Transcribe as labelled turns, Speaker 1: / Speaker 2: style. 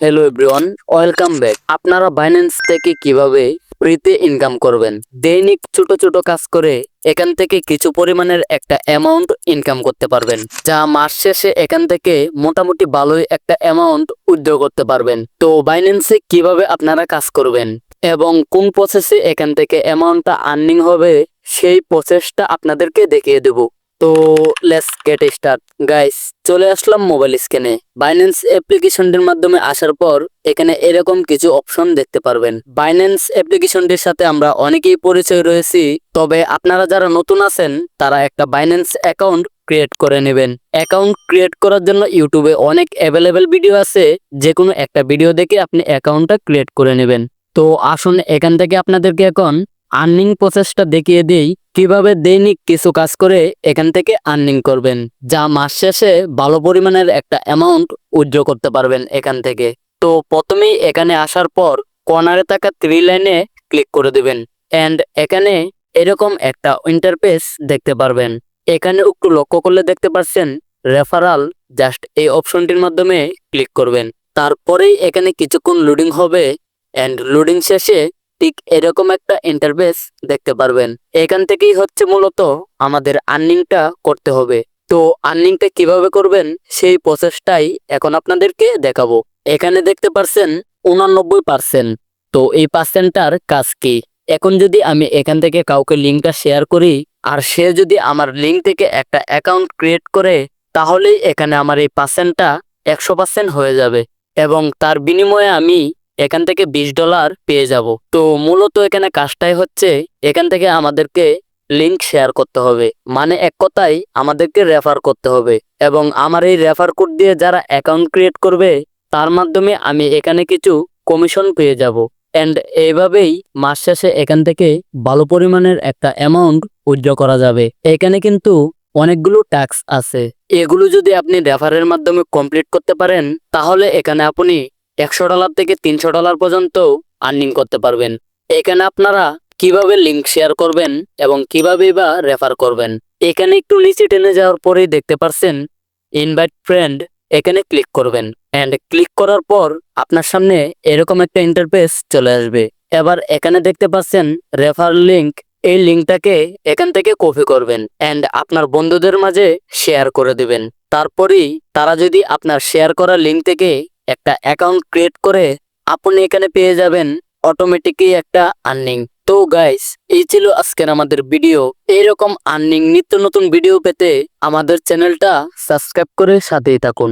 Speaker 1: Hello everyone welcome back আপনারা Binance থেকে কীভাবে ফ্রিতে ইনকাম করবেন? দৈনিক ছোট ছোট কাজ করে এখান থেকে কিছু পরিমাণের একটা অ্যামাউন্ট ইনকাম করতে পারবেন, যা মাস শেষে এখান থেকে মোটামুটি ভালোই একটা অ্যামাউন্ট উইথড্র করতে পারবেন। তো বাইন্যান্সে কীভাবে আপনারা কাজ করবেন এবং কোন প্রসেসে এখান থেকে অ্যামাউন্টটা আর্নিং হবে, সেই প্রসেসটা আপনাদেরকে দেখিয়ে দেব। তো লেটস গেট স্টার্ট গাইস চলে আসলাম মোবাইল স্ক্যানে বাইন্যান্স অ্যাপ্লিকেশনটির মাধ্যমে আসার পর এখানে এরকম কিছু অপশন দেখতে পারবেন। বাইন্যান্স অ্যাপ্লিকেশনটির সাথে আমরা অনেকেই পরিচয় রয়েছি, তবে আপনারা যারা নতুন আছেন, তারা একটা বাইন্যান্স অ্যাকাউন্ট ক্রিয়েট করে নেবেন। অ্যাকাউন্ট ক্রিয়েট করার জন্য ইউটিউবে অনেক অ্যাভেলেবেল ভিডিও আছে। যে কোনো একটা ভিডিও দেখে আপনি অ্যাকাউন্টটা ক্রিয়েট করে নেবেন। তো আসুন এখান থেকে আপনাদেরকে এখন আর্নিং প্রসেসটা দেখিয়ে দিই কীভাবে দৈনিক কিছু কাজ করে এখান থেকে আর্নিং করবেন, যা মাস শেষে ভালো পরিমাণের একটা অ্যামাউন্ট উইথড্র করতে পারবেন এখান থেকে। তো প্রথমেই এখানে আসার পর কর্নারে থাকা থ্রি লাইনে ক্লিক করে দিবেন অ্যান্ড এখানে এরকম একটা ইন্টারফেস দেখতে পারবেন। এখানে একটু লক্ষ্য করলে দেখতে পাচ্ছেন রেফারাল জাস্ট এই অপশনটির মাধ্যমে ক্লিক করবেন। তারপরেই এখানে কিছুক্ষণ লোডিং হবে অ্যান্ড লোডিং শেষে ঠিক এরকম একটা ইন্টারভেস দেখতে পারবেন। এখান থেকেই হচ্ছে মূলত আমাদের আর্নিংটা করতে হবে। তো আর্নিংটা কীভাবে করবেন? সেই প্রসেসটাই এখন আপনাদেরকে দেখাবো। এখানে দেখতে পারছেন উনানব্বই পার্সেন্ট তো এই পার্সেন্টটার কাজ কি? এখন যদি আমি এখান থেকে কাউকে লিঙ্কটা শেয়ার করি, আর সে যদি আমার লিঙ্ক থেকে একটা অ্যাকাউন্ট ক্রিয়েট করে, তাহলেই এখানে আমার এই পার্সেন্টটা একশো পার্সেন্ট হয়ে যাবে। এবং তার বিনিময়ে আমি এখান থেকে বিশ ডলার পেয়ে যাব। তো মূলত এখানে কাজটাই হচ্ছে, এখান থেকে আমাদেরকে লিংক শেয়ার করতে হবে। মানে এক কথায় আমাদেরকে রেফার করতে হবে। এবং আমার এই রেফার কোড দিয়ে যারা অ্যাকাউন্ট ক্রিয়েট করবে, তার মাধ্যমে আমি এখানে কিছু কমিশন পেয়ে যাব। অ্যান্ড এইভাবেই মাস শেষে এখান থেকে ভালো পরিমাণের একটা অ্যামাউন্ট উইথড্র করা যাবে। এখানে কিন্তু অনেকগুলো ট্যাক্স আছে। এগুলো যদি আপনি রেফারের মাধ্যমে কমপ্লিট করতে পারেন, তাহলে এখানে আপনি একশো ডলার থেকে তিনশো ডলার পর্যন্ত আর্নিং করতে পারবেন। এখানে আপনারা কীভাবে লিংক শেয়ার করবেন এবং কীভাবে বা রেফার করবেন? এখানে একটু নিচে টেনে যাওয়ার পরেই দেখতে পারছেন ইনভাইট ফ্রেন্ড এখানে ক্লিক করবেন। অ্যান্ড ক্লিক করার পর আপনার সামনে এরকম একটা ইন্টারফেস চলে আসবে। এবার এখানে দেখতে পাচ্ছেন রেফার লিংক এই লিঙ্কটাকে এখান থেকে কপি করবেন অ্যান্ড আপনার বন্ধুদের মাঝে শেয়ার করে দেবেন। তারপরেই তারা যদি আপনার শেয়ার করা লিঙ্ক থেকে একটা অ্যাকাউন্ট ক্রিয়েট করে আপনি এখানে পেয়ে যাবেন অটোমেটিকই একটা আর্নিং তো গাইস এই ছিল আজকের আমাদের ভিডিও এইরকম আর্নিং নিত্য নতুন ভিডিও পেতে আমাদের চ্যানেলটা সাবস্ক্রাইব করে সাথেই থাকুন।